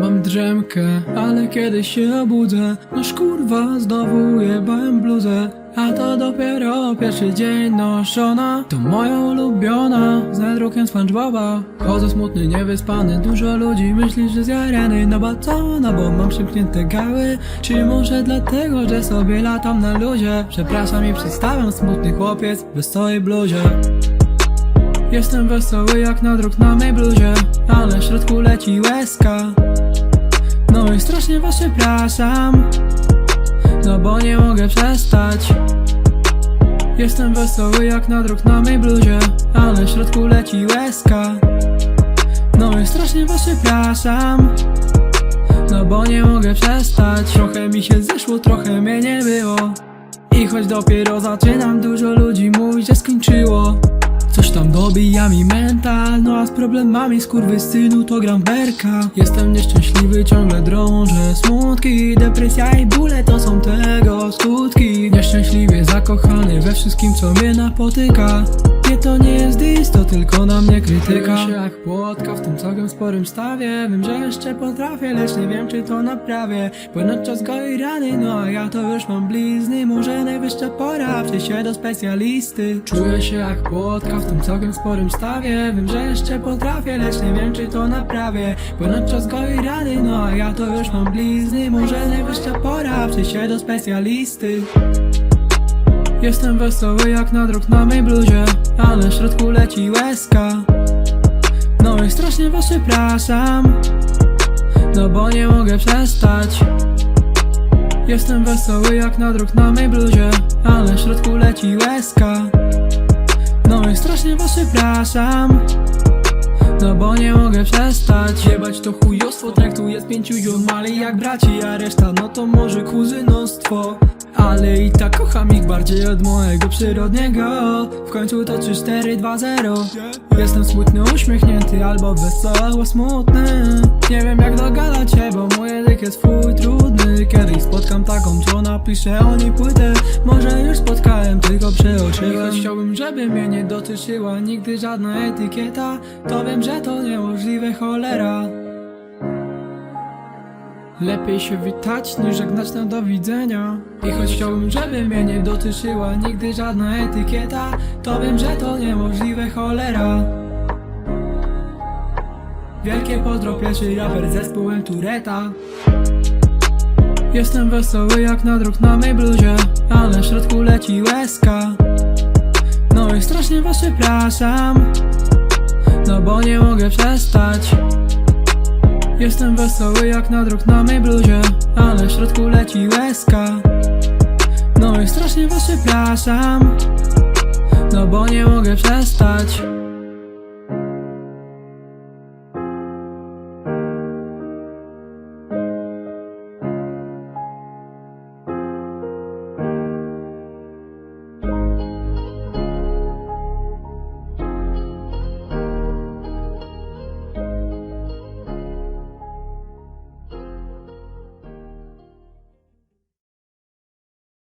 Mam drzemkę, ale kiedy się obudzę Noż kurwa, znowu jebałem bluzę. A to dopiero pierwszy dzień noszona To moja ulubiona, z drukiem SpongeBoba Chodzę smutny, niewyspany, dużo ludzi myśli, że zjarany No bo co, no bo mam przymknięte gały. Czy może dlatego, że sobie latam na luzie? Przepraszam i przedstawiam smutny chłopiec w swojej bluzie. Jestem wesoły jak nadruk na mej bluzie Ale w środku leci łezka No i strasznie was przepraszam No bo nie mogę przestać Jestem wesoły jak nadruk na mej bluzie Ale w środku leci łezka. No i strasznie was przepraszam No bo nie mogę przestać Trochę mi się zeszło, trochę mnie nie było. I choć dopiero zaczynam Dużo ludzi mówi, że skończyło Coś tam dobija mi mental No a z problemami synu to gram berka. Jestem nieszczęśliwy, ciągle drążę Smutki, depresja i bóle to są tego skutki. Nieszczęśliwie zakochany we wszystkim co mnie napotyka. Nie to nie jest dis, to tylko na mnie krytyka. Czuję się jak płotka w tym całkiem sporym stawie. Wiem, że jeszcze potrafię, lecz nie wiem czy to naprawię. Płynąć czas goi rany, no a ja to już mam blizny. Może najwyższa pora przejść się do specjalisty. Czuję się jak płotka w tym całkiem sporym stawie. Wiem, że jeszcze potrafię, lecz nie wiem czy to naprawię. Płynąć czas goi rany, no a ja to już mam blizny. Może najwyższa pora przejść się do specjalisty Jestem wesoły jak nadruk na mej bluzie Ale w środku leci łezka. No i strasznie was przepraszam No bo nie mogę przestać. Jestem wesoły jak nadruk na mej bluzie Ale w środku leci łezka. No i strasznie was przepraszam no bo nie mogę przestać. Jebać to chujostwo Traktuję z pięciu ziomali jak braci A reszta no to może kuzynostwo. Ale i tak kocham ich bardziej od mojego przyrodniego. W końcu to 3-4-2-0 Jestem smutny, uśmiechnięty albo wesoło smutny. Nie wiem jak dogadać się, bo mój język jest fuj trudny. Kiedyś spotkam taką, co napisze o niej płytę. Może już spotkałem, tylko przeoczyłem Choć chciałbym, żeby mnie nie dotyczyła nigdy żadna etykieta To wiem, że to niemożliwe, cholera. Lepiej się witać niż żegnać na do widzenia. I choć chciałbym, żeby mnie nie dotyczyła nigdy żadna etykieta To wiem, że to niemożliwe, cholera. Wielkie pozdro, pierwszy raper zespołem Tureta. Jestem wesoły jak nadruk na mej bluzie Ale w środku leci łezka I strasznie was przepraszam No bo nie mogę przestać Jestem wesoły jak nadruk na mej bluzie Ale w środku leci łezka. No i strasznie was przepraszam No bo nie mogę przestać